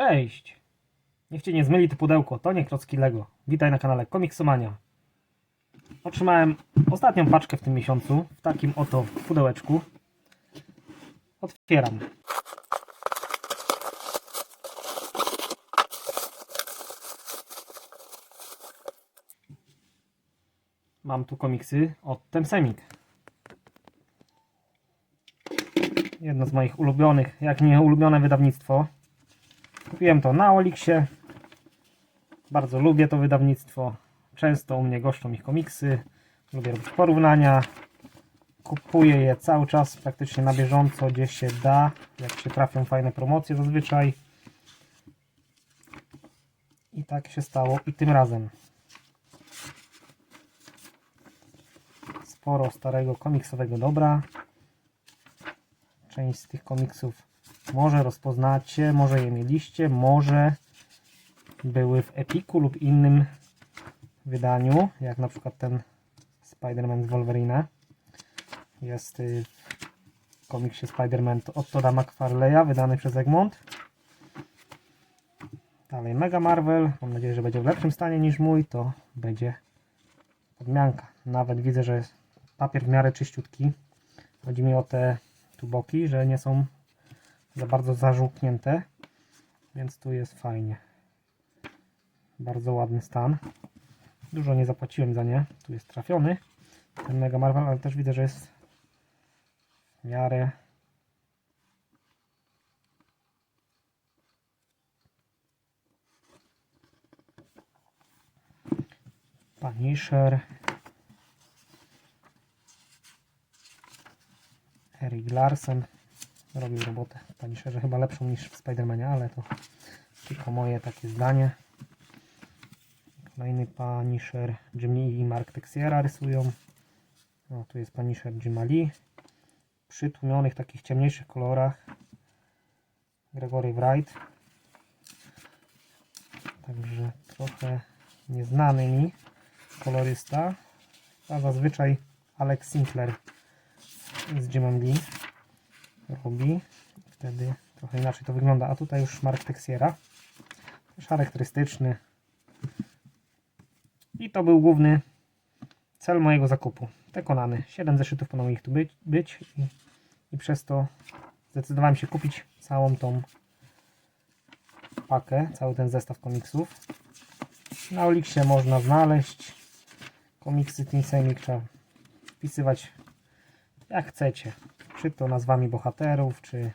Cześć! Niech Cię nie zmyli to pudełko, to nie klocki Lego. Witaj na kanale Komiksomania. Otrzymałem ostatnią paczkę w tym miesiącu w takim oto pudełeczku. Otwieram. Mam tu komiksy od Temsemik. Jedno z moich ulubionych, jak nie ulubione wydawnictwo. Kupiłem to na Oliksie. Bardzo lubię to wydawnictwo. Często u mnie goszczą ich komiksy. Lubię robić porównania. Kupuję je cały czas, praktycznie na bieżąco, gdzie się da. Jak się trafią fajne promocje zazwyczaj. I tak się stało i tym razem. Sporo starego komiksowego dobra. Część z tych komiksów może rozpoznacie, może je mieliście, może były w Epiku lub innym wydaniu, jak na przykład ten Spider-Man z Wolverine. Jest y, w komiksie Spider-Man od Toda wydany przez Egmont. Dalej Mega Marvel, mam nadzieję, że będzie w lepszym stanie niż mój, to będzie podmianka. Nawet widzę, że jest papier w miarę czyściutki. Chodzi mi o te tu boki, że nie są za bardzo zażółknięte, więc tu jest fajnie. Bardzo ładny stan. Dużo nie zapłaciłem za nie. Tu jest trafiony ten Mega Marvel, ale też widzę, że jest w miarę Punisher Eric Larsen robił robotę w Punisherze chyba lepszą niż w Spidermanie, ale to tylko moje takie zdanie. Kolejny Punisher Jim Lee i Mark Texiera rysują. No, tu jest Punisher Jima Lee. W przytłumionych, takich ciemniejszych kolorach. Gregory Wright. Także trochę nieznany mi kolorysta. A zazwyczaj Alex Sinclair z Jimem Lee robi. Wtedy trochę inaczej to wygląda. A tutaj już Mark Texiera. Charakterystyczny. I to był główny cel mojego zakupu. Te Konany. 7 zeszytów powinno ich tu być, być i, i przez to zdecydowałem się kupić całą tą pakę, cały ten zestaw komiksów. Na Oliksie można znaleźć komiksy Team Semik, trzeba wpisywać jak chcecie. Czy to nazwami bohaterów, czy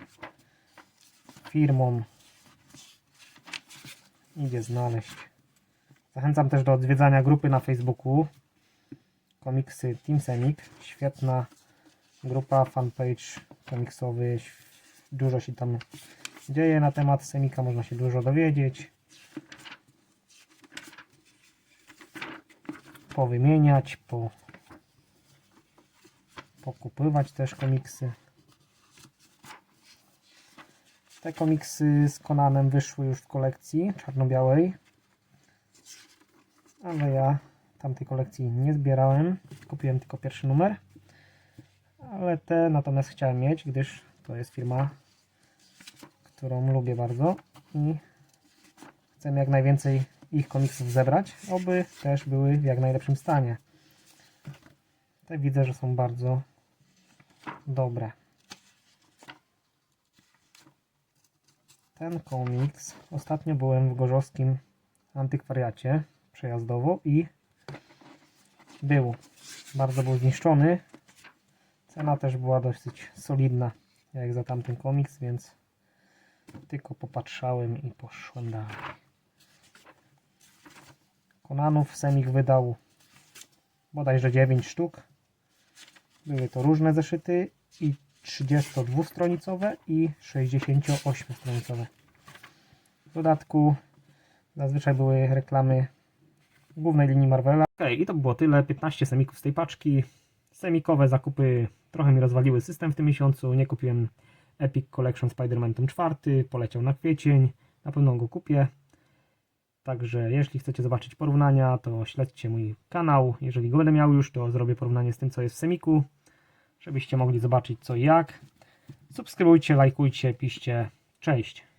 firmą. Idzie znaleźć. Zachęcam też do odwiedzania grupy na Facebooku komiksy Team Semik. Świetna grupa, fanpage komiksowy. Dużo się tam dzieje na temat Semika, można się dużo dowiedzieć. Powymieniać, po pokupywać też komiksy. Te komiksy z Konanem wyszły już w kolekcji czarno-białej. Ale ja tamtej kolekcji nie zbierałem. Kupiłem tylko pierwszy numer. Ale te natomiast chciałem mieć, gdyż to jest firma, którą lubię bardzo i chcę jak najwięcej ich komiksów zebrać, oby też były w jak najlepszym stanie. Te widzę, że są bardzo dobre. Ten komiks. Ostatnio byłem w gorzowskim antykwariacie przejazdowo i był. Bardzo był zniszczony. Cena też była dosyć solidna, jak za tamten komiks, więc tylko popatrzałem i poszłem dalej. Konanów Semik wydał bodajże 9 sztuk. Były to różne zeszyty i 32-stronicowe i 68-stronicowe. W dodatku zazwyczaj były reklamy głównej linii Marvela. Ok, i to było tyle. 15 semików z tej paczki. Semikowe zakupy trochę mi rozwaliły system w tym miesiącu. Nie kupiłem Epic Collection Spider-Man tom 4. Poleciał na kwiecień. Na pewno go kupię. Także jeśli chcecie zobaczyć porównania, to śledźcie mój kanał. Jeżeli go będę miał już, to zrobię porównanie z tym, co jest w Semiku, żebyście mogli zobaczyć co i jak. Subskrybujcie, lajkujcie, piszcie. Cześć!